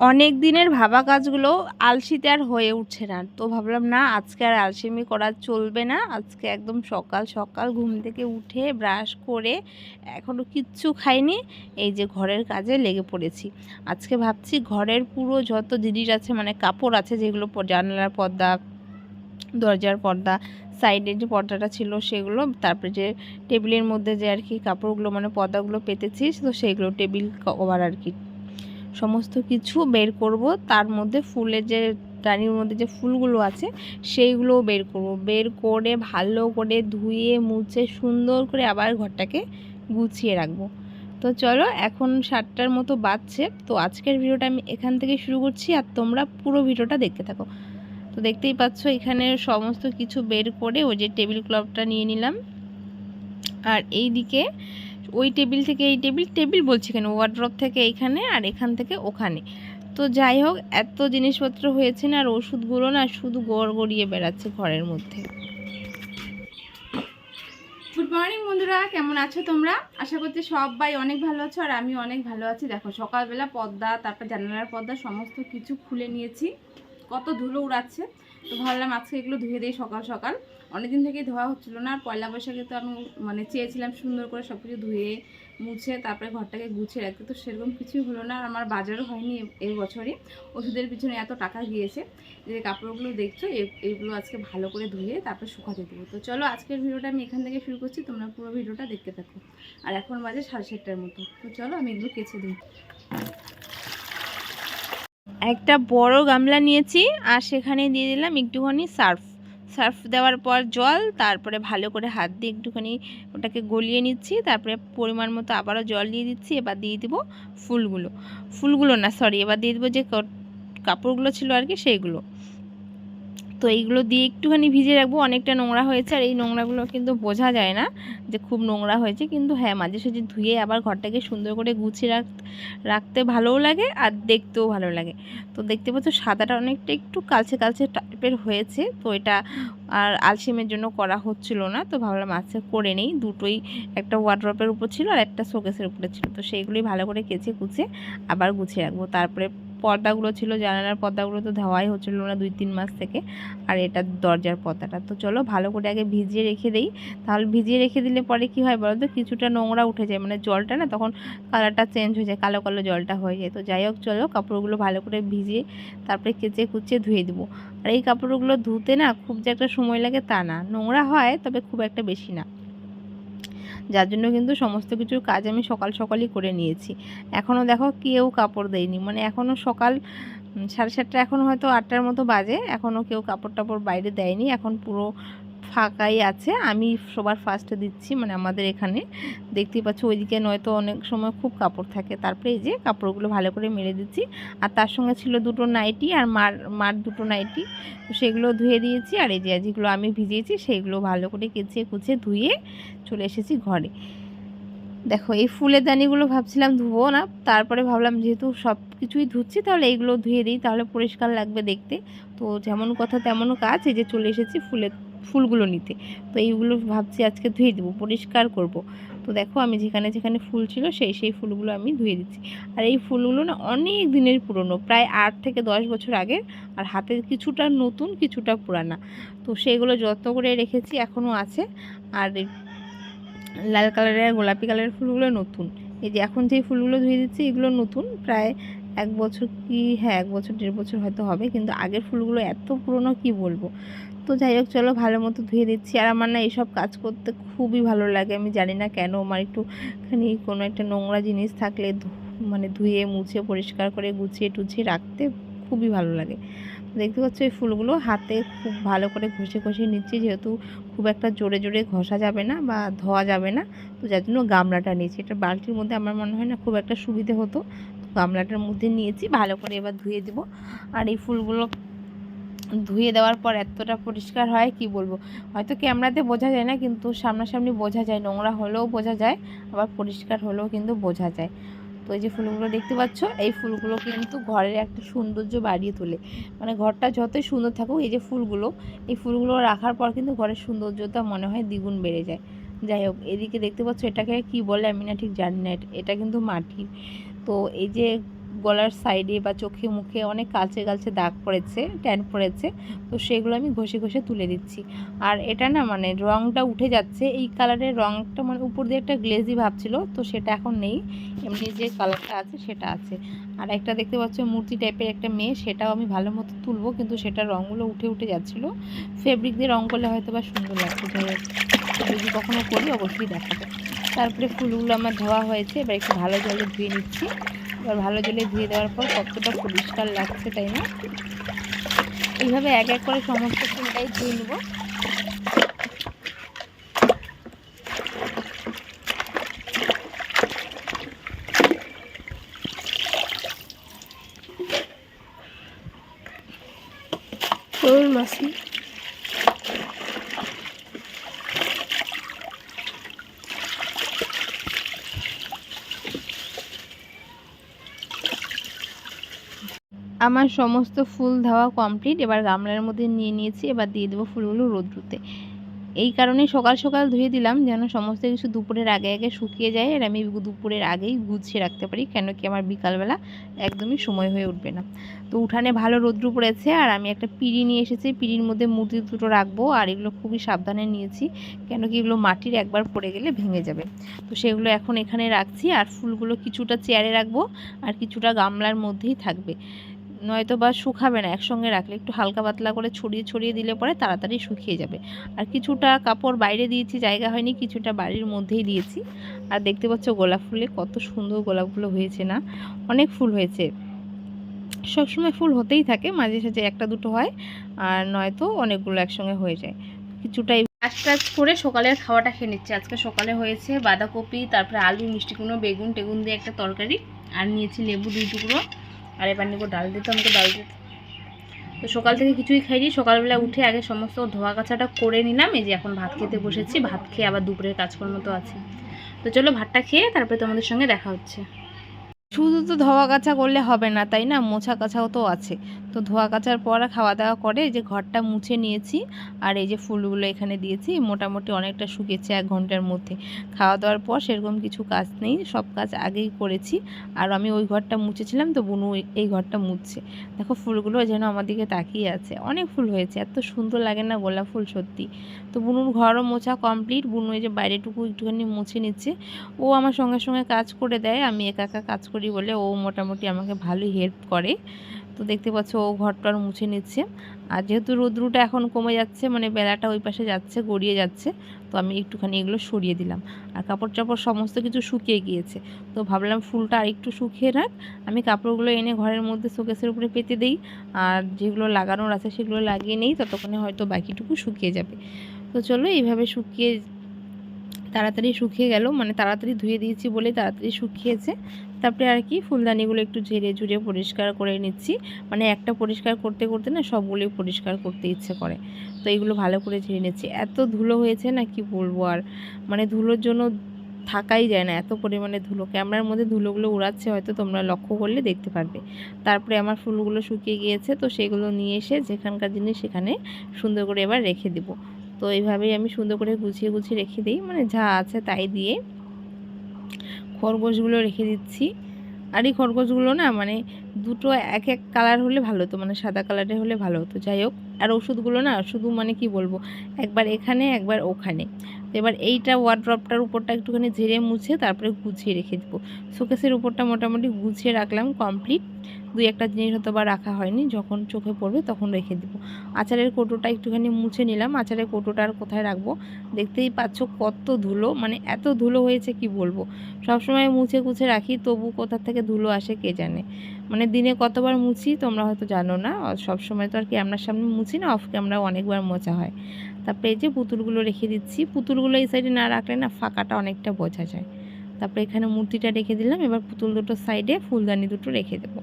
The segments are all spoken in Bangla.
অনেক দিনের ভাবা কাজগুলো আলসিতে আর হয়ে উঠছে না। তো ভাবলাম, না, আজকে আর আলসেমি করা চলবে না। আজকে একদম সকাল সকাল ঘুম থেকে উঠে ব্রাশ করে এখনও কিচ্ছু খাইনি। এই যে ঘরের কাজে লেগে পড়েছি। আজকে ভাবছি ঘরের পুরো যত জিনিস আছে মানে কাপড় আছে যেগুলো জানালার পর্দা, দরজার পর্দা সাইডে যে পর্দাটা ছিল সেগুলো, তারপরে যে টেবিলের মধ্যে যে আর কি কাপড়গুলো মানে পর্দাগুলো পেতেছিস তো সেগুলো টেবিল কভার আর কি সমস্ত কিছু বের করব। তার মধ্যে ফুলের যে ডানির মধ্যে যে ফুলগুলো আছে, সেইগুলোও বের করব। বের করে ভালো করে ধুয়ে, মুছে, সুন্দর করে আবার ঘরটাকে গুছিয়ে রাখব। তো চলো, এখন সাতটার মতো বাজছে। তো আজকের ভিডিওটা আমি এখান থেকে শুরু করছি আর তোমরা পুরো ভিডিওটা দেখতে থাকো। তো দেখতেই পাচ্ছ, এখানে সমস্ত কিছু বের করে ওই যে টেবিল ক্লথটা নিয়ে নিলাম। আর এই দিকে ওই টেবিল থেকে এই টেবিল টেবিল বলছি কেন ওয়ার্ড্রপ থেকে এইখানে আর এখান থেকে ওখানে। তো যাই হোক, এত জিনিসপত্র হয়েছে না আর ওষুধগুলো না শুধু গড় গড়িয়ে বেড়াচ্ছে ঘরের মধ্যে। গুড মর্নিং বন্ধুরা, কেমন আছো তোমরা? আশা করছি সবাই অনেক ভালো আছো আর আমি অনেক ভালো আছি। দেখো, সকালবেলা পর্দা তারপর জানালার পর্দা সমস্ত কিছু খুলে নিয়েছি। কত ধুলো উড়াচ্ছে। তো ভাবলাম আজকে এগুলো ধুয়ে দিই সকাল সকাল। অনেকদিন থেকেই ধোয়া হচ্ছিল না, আর পয়লা বৈশাখে তো আমি মানে চেয়েছিলাম সুন্দর করে সব কিছু ধুয়ে মুছে তারপরে ঘরটাকে গুছিয়ে রাখতে, তো সেরকম কিছুই হলো না, আর আমার বাজারও হয়নি এই বছরই। ওষুধের পিছনে এত টাকা গিয়েছে যে কাপড়গুলো দেখছ এইগুলো আজকে ভালো করে ধুয়ে তারপর শুকাতে দেবো। তো চলো আজকের ভিডিওটা আমি এখান থেকে শুরু করছি, তোমরা পুরো ভিডিওটা দেখতে থাকো। আর এখন বাজে সাড়ে সাতটার মতো, তো চলো আমি এগুলো কেচে দিই একটা বড় গামলা নিয়েছি, আর সেখানে দিয়ে দিলাম একটুখানি সার্ফ। সার্ফ দেওয়ার পর জল, তারপরে ভালো করে হাত দিয়ে একটুখানি ওটাকে গলিয়ে নিচ্ছি, তারপরে পরিমাণ মতো আবারও জল দিয়ে দিচ্ছি, এবার দিয়ে দিব ফুলগুলো। ফুলগুলো না সরি এবার দিয়ে দেবো যে কাপড়গুলো ছিল আর কি, সেইগুলো। তো এইগুলো দিয়ে একটুখানি ভিজিয়ে রাখব। অনেকটা নোংরা হয়েছে আর এই নোংরাগুলো কিন্তু বোঝা যায় না যে খুব নোংরা হয়েছে। কিন্তু হ্যাঁ মাঝে সাঝে ধুয়ে আবার ঘরটাকে সুন্দর করে গুছিয়ে রাখ, রাখতে ভালোও লাগে আর দেখতেও ভালো লাগে। তো দেখতে পাচ্ছ সাদাটা অনেকটা একটু কালচে কালচে টাইপের হয়েছে। তো এটা আর আলসিমের জন্য করা হচ্ছিল না। তো ভাবলাম আচ্ছা করে নেই। দুটোই একটা ওয়ার্ড্রপের উপর ছিল আর একটা শোকেসের উপরে ছিল। তো সেইগুলোই ভালো করে কেচে কুচে আবার গুছিয়ে রাখব। তারপরে পর্দাগুলো ছিল, জানালার পর্দাগুলো তো ধোয়াই হচ্ছিল না দুই তিন মাস থেকে, আর এটা দরজার পর্দাটা। তো চলো ভালো করে আগে ভিজিয়ে রেখে দেই। তাহলে ভিজিয়ে রেখে দিলে পরে কি হয় বলো তো কিছুটা নোংরা উঠে যায়। মানে জলটা না তখন কালারটা চেঞ্জ হয়ে যায়, কালো কালো জলটা হয়ে যায়। তো যাই হোক, চলো কাপড়গুলো ভালো করে ভিজিয়ে তারপরে কেচে কুচিয়ে ধুয়ে দেবো। আর এই কাপড়গুলো ধুতে না খুব যে একটা সময় লাগে তা না। নোংরা হয়, তবে খুব একটা বেশি না। যার জন্য কিন্তু সমস্ত কিছুর কাজ আমি সকাল সকালই করে নিয়েছি। এখনও দেখো কেউ কাপড় দেয়নি। মানে এখনও সকাল সাড়ে সাতটা এখন হয়তো আটটার মতো বাজে। এখনও কেউ কাপড় টাপড় বাইরে দেয়নি। এখন পুরো ফাঁকাই আছে। আমি সবার ফার্স্টে দিচ্ছি মানে আমাদের এখানে। দেখতেই পাচ্ছ, ওইদিকে নয়তো অনেক সময় খুব কাপড় থাকে। তারপরে এই যে কাপড়গুলো ভালো করে মেরে দিচ্ছি। আর তার সঙ্গে ছিল দুটো নাইটি আর মার মার দুটো নাইটি। তো সেগুলো ধুয়ে দিয়েছি আর এই যে যেগুলো আমি ভিজিয়েছি সেইগুলো ভালো করে কেচে কুচে ধুয়ে চলে এসেছি ঘরে। দেখো, এই ফুলের দানিগুলো ভাবছিলাম ধুবো না। তারপরে ভাবলাম যেহেতু সব কিছুই ধুচ্ছি, তাহলে এইগুলো ধুয়ে দিই, তাহলে পরিষ্কার লাগবে দেখতে। তো যেমন কথা তেমন কাজ, এই যে চলে এসেছি ফুলের ফুলগুলো নিতে। তো এইগুলো ভাবছি আজকে ধুয়ে দেবো, পরিষ্কার করব। তো দেখো আমি যেখানে যেখানে ফুল ছিল সেই সেই ফুলগুলো আমি ধুয়ে দিচ্ছি। আর এই ফুলগুলো না অনেক দিনের পুরনো, প্রায় আট থেকে দশ বছর আগের আর হাতে কিছুটা নতুন, কিছুটা পুরানা। তো সেইগুলো যত্ন করে রেখেছি এখনও আছে। আর লাল কালারের আর গোলাপি কালারের ফুলগুলো নতুন। এই যে এখন যে ফুলগুলো ধুয়ে দিচ্ছি, এগুলো নতুন। প্রায় এক বছর কি হ্যাঁ এক বছর, দেড় বছর হয়তো হবে। কিন্তু আগের ফুলগুলো এত পুরনো, কি বলব? তো যাই হোক, চলো ভালো মতো ধুয়ে দিচ্ছি। আর আমার না এইসব কাজ করতে খুবই ভালো লাগে। আমি জানি না কেন আমার একটুখানি কোনো একটা নোংরা জিনিস থাকলে মানে ধুয়ে, মুছে, পরিষ্কার করে গুছিয়ে টুছিয়ে রাখতে খুবই ভালো লাগে। দেখতে পাচ্ছ এই ফুলগুলো হাতে খুব ভালো করে ঘষে ঘষে নিচ্ছি। যেহেতু খুব একটা জোরে জোরে ঘষা যাবে না বা ধোয়া যাবে না, তো যার জন্য গামলাটা নিয়েছি। এটা বালতির মধ্যে আমার মনে হয় না খুব একটা সুবিধে হতো। গামলাটার মধ্যে নিয়েছি, ভালো করে এবার ধুয়ে দেবো। আর এই ফুলগুলো ধুয়ে দেওয়ার পর এতটা পরিষ্কার হয়, কি বলব? হয়তো ক্যামেরাতে বোঝা যায় না, কিন্তু সামনাসামনি বোঝা যায়। নোংরা হলেও বোঝা যায়, আবার পরিষ্কার হলেও কিন্তু বোঝা যায়। তো এই যে ফুলগুলো দেখতে পাচ্ছ, এই ফুলগুলো কিন্তু ঘরের একটা সৌন্দর্য বাড়িয়ে তোলে। মানে ঘরটা যতই সুন্দর থাকুক, এই যে ফুলগুলো, এই ফুলগুলো রাখার পর কিন্তু ঘরের সৌন্দর্যতা মনে হয় দ্বিগুণ বেড়ে যায়। যাই হোক, এদিকে দেখতে পাচ্ছ, এটাকে কি বলে আমি না ঠিক জানি না, এটা- কিন্তু মাটি। তো এই যে গলার সাইডে বা চোখে মুখে অনেক কালচে কালচে দাগ পড়েছে ট্যান পড়েছে, তো সেগুলো আমি ঘষে ঘষে তুলে দিচ্ছি। আর এটা না মানে রঙটা উঠে যাচ্ছে, এই কালারের রঙটা মানে উপর দিয়ে একটা গ্লেজি ভাব ছিল, তো সেটা এখন নেই। এমনি যে কালারটা আছে সেটা আছে। আর একটা দেখতে পাচ্ছ মূর্তি টাইপের একটা মেয়ে, সেটাও আমি ভালো মতো তুলবো, কিন্তু সেটার রঙগুলো উঠে উঠে যাচ্ছিল। ফেব্রিক দিয়ে রঙ করলে হয়তো বা সুন্দর লাগছে যদি কখনো করি অবশ্যই দেখাবো। তারপরে ফুলগুলো আমার ধোয়া হয়েছে, এবার একটু ভালো জলে ধুয়ে নিচ্ছি। এবার ভালো জলে ধুয়ে দেওয়ার পর কতটা পরিষ্কার লাগছে তাই না? এইভাবে এক এক করে সমস্ত ফুলটাই ধুয়ে নেব। মাসি। আমার সমস্ত ফুল ধোয়া কমপ্লিট এবার গামলার মধ্যে নিয়ে নিয়েছি, এবার দিয়ে দেবো ফুলগুলো রোদ্রুতে। এই কারণে সকাল সকাল ধুয়ে দিলাম, যেন সমস্ত কিছু দুপুরের আগে আগে শুকিয়ে যায়, আর আমি দুপুরের আগেই গুছিয়ে রাখতে পারি, কেন কি আমার বিকালবেলা একদমই সময় হয়ে উঠবে না। তো উঠানে ভালো রোদ্রু পড়েছে, আর আমি একটা পিড়ি নিয়ে এসেছি, পিড়ির মধ্যে মূর্তি দুটো রাখব, আর এগুলো খুবই সাবধানে নিয়েছি, কেন কি এগুলো মাটির একবার পড়ে গেলে ভেঙে যাবে। তো সেগুলো এখন এখানে রাখছি, আর ফুলগুলো কিছুটা চেয়ারে রাখব, আর কিছুটা গামলার মধ্যেই থাকবে। নয়তো বা শুকাবে না, একসঙ্গে রাখলে, একটু হালকা পাতলা করে ছড়িয়ে ছড়িয়ে দিলে পরে তাড়াতাড়ি শুকিয়ে যাবে। আর কিছুটা কাপড় বাইরে দিয়েছি, জায়গা হয়নি, কিছুটা বাড়ির মধ্যেই দিয়েছি। আর দেখতে পাচ্ছ গোলাপ ফুলে কত সুন্দর গোলাপগুলো হয়েছে না? অনেক ফুল হয়েছে। সবসময় ফুল হতেই থাকে, মাঝে সাঝে একটা দুটো হয়, আর নয়তো অনেকগুলো একসঙ্গে হয়ে যায়। কিছুটাই কাজ টাজ করে সকালের খাওয়াটা খেয়ে নিচ্ছে। আজকে সকালে হয়েছে বাঁধাকপি, তারপরে আলু, মিষ্টি কুমড়ো, বেগুন, টেগুন দিয়ে একটা তরকারি, আর নিয়েছি লেবু, দুই টুকরো। আর এবার নিব ডাল দিতে আমাকে ডাল দিতে তো সকাল থেকে কিছুই খাইনি। সকালবেলা উঠে আগে সমস্ত ধোয়া কাছাটা করে নিলাম। এই যে এখন ভাত খেতে বসেছি। ভাত খেয়ে আবার দুপুরের কাজকর্ম তো আছে তো চলো ভাতটা খেয়ে তারপরে তোমাদের সঙ্গে দেখা হচ্ছে। শুধু তো ধোয়া কাচা করলে হবে না, তাই না? মোছা কাছাও তো আছে। তো ধোয়া কাচার পর খাওয়া দাওয়া করে যে ঘরটা মুছে নিয়েছি আর এই যে ফুলগুলো এখানে দিয়েছি, মোটামুটি অনেকটা শুকিয়েছে এক ঘণ্টার মধ্যে। খাওয়া দাওয়ার পর সেরকম কিছু কাজ নেই, সব কাজ আগেই করেছি। আর আমি ওই ঘরটা মুছেছিলাম তো বুনু এই- এই ঘরটা মুছছে। দেখো ফুলগুলো যেন আমার দিকে তাকিয়ে আছে। অনেক ফুল হয়েছে, এত সুন্দর লাগে না গোলাপ ফুল সত্যি। তো বুনুর ঘরও মোছা কমপ্লিট, বুনু এই যে বাইরেটুকু একটুখানি মুছে নিচ্ছে। ও আমার সঙ্গে সঙ্গে কাজ করে দেয়, আমি একা একা কাজ করি বলে ও মোটামুটি আমাকে ভালোই হেল্প করে। তো দেখতে পাচ্ছ ও ঘরটার মুছে নিচ্ছে। আর যেহেতু রোদ্রুটা এখন কমে যাচ্ছে মানে বেলাটা ওই পাশে যাচ্ছে, গড়িয়ে যাচ্ছে, তো আমি একটুখানি এগুলো সরিয়ে দিলাম। আর কাপড় চাপড় সমস্ত কিছু শুকিয়ে গিয়েছে। তো ভাবলাম ফুলটা আর একটু শুকিয়ে রাখ। আমি কাপড়গুলো এনে ঘরের মধ্যে শোকেসের উপরে পেতে দিই। আর যেগুলো লাগানোর আছে সেগুলো লাগিয়ে নেই, ততক্ষণে হয়তো বাকিটুকু শুকিয়ে যাবে। তো চলো এইভাবে শুকিয়ে তাড়াতাড়ি শুকিয়ে গেল মানে তাড়াতাড়ি ধুয়ে দিয়েছি বলে তাড়াতাড়ি শুকিয়েছে। তারপরে আর কি ফুলদানিগুলো একটু ঝেড়ে ঝুড়ে পরিষ্কার করে নিচ্ছি। মানে একটা পরিষ্কার করতে করতে না সবগুলোই পরিষ্কার করতে ইচ্ছে করে। তো এগুলো ভালো করে ঝেড়ে নিচ্ছি। এত ধুলো হয়েছে না কি বলব আর। মানে ধুলোর জন্য থাকাই যায় না, এত পরিমাণে ধুলো। ক্যামেরার মধ্যে ধুলোগুলো উড়াচ্ছে, হয়তো তোমরা লক্ষ্য করলে দেখতে পারবে। তারপরে আমার ফুলগুলো শুকিয়ে গিয়েছে, তো সেগুলো নিয়ে এসে যেখানকার জিনিস সেখানে সুন্দর করে এবার রেখে দেবো। তো এইভাবেই আমি সুন্দর করে গুছিয়ে গুছিয়ে রেখে দিই। মানে যা আছে তাই দিয়ে খরগোশগুলো রেখে দিচ্ছি। আর এই খরগোশগুলো না মানে দুটো এক এক কালার হলে ভালো হতো মানে সাদা কালারের হলে ভালো হতো যাই হোক, আর ওষুধগুলো না শুধু মানে কি বলব, একবার এখানে, একবার ওখানে। এবার এইটা ওয়ার্ড্রপটার উপরটা একটুখানি ঝেড়ে মুছে তারপরে গুছিয়ে রেখে দেবো। শোকেসের উপরটা মোটামুটি গুছিয়ে রাখলাম কমপ্লিট দুই একটা জিনিস হয়তো বা রাখা হয়নি, যখন চোখে পড়বে তখন রেখে দেবো। আচারের কৌটোটা একটুখানি মুছে নিলাম, আচারের কৌটোটা আর কোথায় রাখব? দেখতেই পাচ্ছ কত ধুলো মানে এত ধুলো হয়েছে কি বলব? সবসময় মুছে কুছে রাখি, তবু কোথা থেকে ধুলো আসে কে জানে? মানে দিনে কতবার মুছি তোমরা হয়তো জানো না সবসময় তো আর ক্যামেরার সামনে মুছি না, অফ ক্যামেরাও অনেকবার মোছা হয়। তারপরে এই যে পুতুলগুলো রেখে দিচ্ছি, পুতুলগুলো এই সাইডে না রাখলে না ফাঁকাটা অনেকটা বোঝা যায়। তারপরে এখানে মূর্তিটা রেখে দিলাম, এবার পুতুল দুটো সাইডে, ফুলদানি দুটো রেখে দেবো।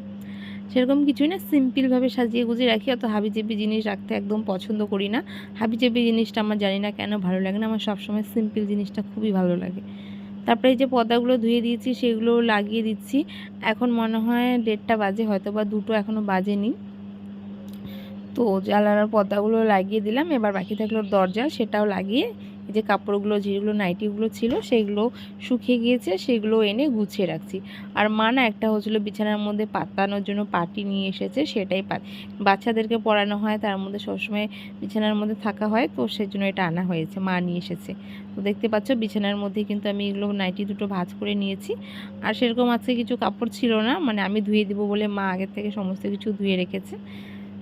সেরকম কিছুই না, সিম্পলভাবে সাজিয়ে গুজিয়ে রাখি। অত হাবিজেবি জিনিস রাখতে একদম পছন্দ করি না। হাবিজেবি জিনিসটা আমার জানি না কেন ভালো লাগে না, আমার সবসময় সিম্পল জিনিসটা খুবই ভালো লাগে। তারপরে এই যে পর্দাগুলো ধুয়ে দিয়েছি, সেগুলো লাগিয়ে দিচ্ছি। এখন মনে হয় দেড়টা বাজে, হয়তো বা দুটো এখনও বাজেনি। তো জানালার পর্দাগুলো লাগিয়ে দিলাম, এবার বাকি থাকল দরজা, সেটাও লাগিয়ে এই যে কাপড়গুলো, যেগুলো নাইটিগুলো ছিল সেগুলো শুকিয়ে গিয়েছে, সেগুলো এনে গুছিয়ে রাখছি। আর মা না একটা হচ্ছিল বিছানার মধ্যে পাতানোর জন্য পাটি নিয়ে এসেছে, সেটাই পা বাচ্চাদেরকে পড়ানো হয়, তার মধ্যে সবসময় বিছানার মধ্যে থাকা হয়, তো সেই জন্য এটা আনা হয়েছে, মা নিয়ে এসেছে। তো দেখতে পাচ্ছ বিছানার মধ্যে কিন্তু আমি এগুলো নাইটি দুটো ভাঁজ করে নিয়েছি। আর সেরকম আজকে কিছু কাপড় ছিল না মানে আমি ধুয়ে দিব বলে মা আগের থেকে সমস্ত কিছু ধুয়ে রেখেছে।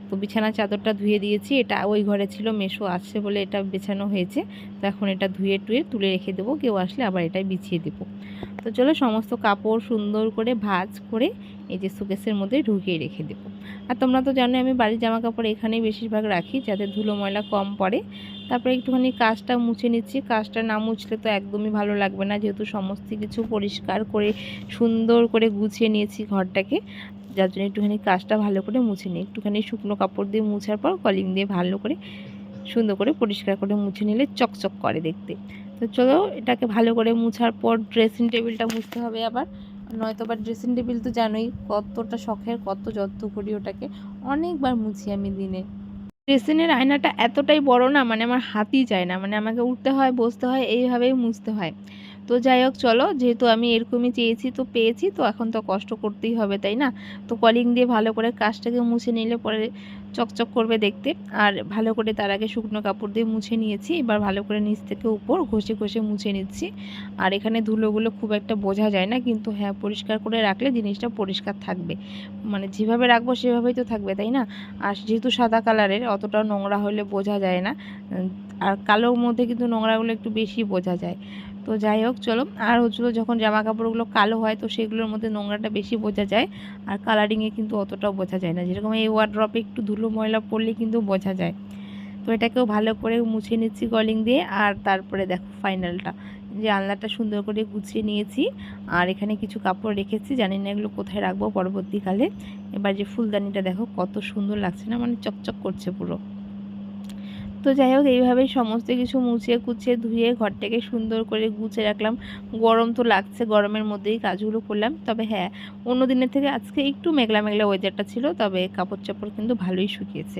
তো বিছানার চাদরটা ধুয়ে দিয়েছি। এটা ওই ঘরে ছিল, মেশো আসছে বলে এটা বেছানো হয়েছে। তো এখন এটা ধুয়ে টুয়ে তুলে রেখে দেবো। কেউ আসলে আবার এটাই বিছিয়ে দেবো। তো চলো সমস্ত কাপড় সুন্দর করে ভাজ করে এই যে সুকেসের মধ্যে ঢুকিয়ে রেখে দেবো। আর তোমরা তো জানো আমি বাড়ির জামা কাপড় এখানেই বেশিরভাগ রাখি, যাতে ধুলো ময়লা কম পড়ে। তারপরে একটুখানি কাজটা মুছে নিচ্ছি। কাজটা না মুছলে তো একদমই ভালো লাগবে না। যেহেতু সমস্ত কিছু পরিষ্কার করে সুন্দর করে গুছিয়ে নিয়েছি ঘরটাকে। যার জন্য একটুখানি কাজটা ভালো করে মুছে নিই। একটুখানি শুকনো কাপড় দিয়ে মুছার পর কলিং দিয়ে ভালো করে, সুন্দর করে পরিষ্কার করে মুছে নিলে চকচক করে দেখতে। তো চলো এটাকে ভালো করে মুছার পর ড্রেসিং টেবিলটা মুছতে হবে আবার। নয়তো বা ড্রেসিং টেবিল তো জানোই কতটা শখের, কত যত্ন করি ওটাকে। অনেকবার মুছি আমি দিনে। ড্রেসিংয়ের আয়নাটা এতটাই বড় না মানে আমার হাতই যায় না। মানে আমাকে উঠতে হয়, বসতে হয়, এইভাবেই মুছতে হয়। তো যাই হোক, চলো, যেহেতু আমি এরকমই চেয়েছি, তো পেয়েছি, তো এখন তো কষ্ট করতেই হবে, তাই না? তো কলিং দিয়ে ভালো করে কাজটাকে মুছে নিলে পরে চকচক করবে দেখতে। আর ভালো করে তার আগে শুকনো কাপড় দিয়ে মুছে নিয়েছি, এবার ভালো করে নিচ থেকে উপর ঘষে ঘষে মুছে নিচ্ছি। আর এখানে ধুলোগুলো খুব একটা বোঝা যায় না, কিন্তু হ্যাঁ পরিষ্কার করে রাখলে জিনিসটা পরিষ্কার থাকবে। মানে যেভাবে রাখব সেভাবেই তো থাকবে, তাই না? আর যেহেতু সাদা কালারের অতটা নোংরা হলে বোঝা যায় না। আর কালোর মধ্যে কিন্তু নোংরাগুলো একটু বেশি বোঝা যায়। তো যাই হোক, চলো। আর হচ্ছিল যখন জামা কাপড়গুলো কালো হয়, তো সেগুলোর মধ্যে নোংরাটা বেশি বোঝা যায়। আর কালারিংয়ে কিন্তু অতটাও বোঝা যায় না। যেরকম এই ওয়ার্ড্রপে একটু ধুলো ময়লা পড়লে কিন্তু বোঝা যায়। তো এটাকেও ভালো করে মুছে নিচ্ছি কলিং দিয়ে। আর তারপরে দেখো ফাইনালটা যে আলনাটা সুন্দর করে গুছিয়ে নিয়েছি। আর এখানে কিছু কাপড় রেখেছি। জানি না এগুলো কোথায় রাখব পরবর্তীকালে। এবার যে ফুলদানিটা দেখো কত সুন্দর লাগছে না? মানে চকচক করছে পুরো। তো যাই হোক, এইভাবে সমস্ত কিছু মুছিয়ে কুচিয়ে ধুয়ে ঘরটাকে সুন্দর করে গুছে রাখলাম। গরম তো লাগছে, গরমের মধ্যেই কাজগুলো করলাম। তবে হ্যাঁ অন্য দিনের থেকে আজকে একটু মেঘলা মেঘলা ওয়েদারটা ছিল, তবে কাপড় চাপড় কিন্তু ভালোই শুকিয়েছে।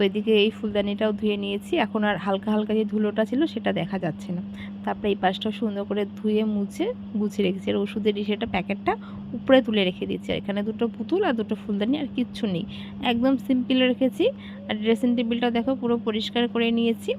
তো এদিকে এই ফুলদানিটাও ধুয়ে নিয়েছি। এখন আর হালকা হালকা যে ধুলোটা ছিল সেটা দেখা যাচ্ছে না। তারপরে এই পাশটাও সুন্দর করে ধুয়ে মুছে গুছিয়ে রেখেছি। আর ওষুধের সেটা প্যাকেটটা উপরে তুলে রেখে দিয়েছি আর এখানে দুটো পুতুল আর দুটো ফুলদানি আর কিচ্ছু নেই। একদম সিম্পল রেখেছি। আর ড্রেসিং টেবিলটা দেখো পুরো পরিষ্কার করে নিয়েছি।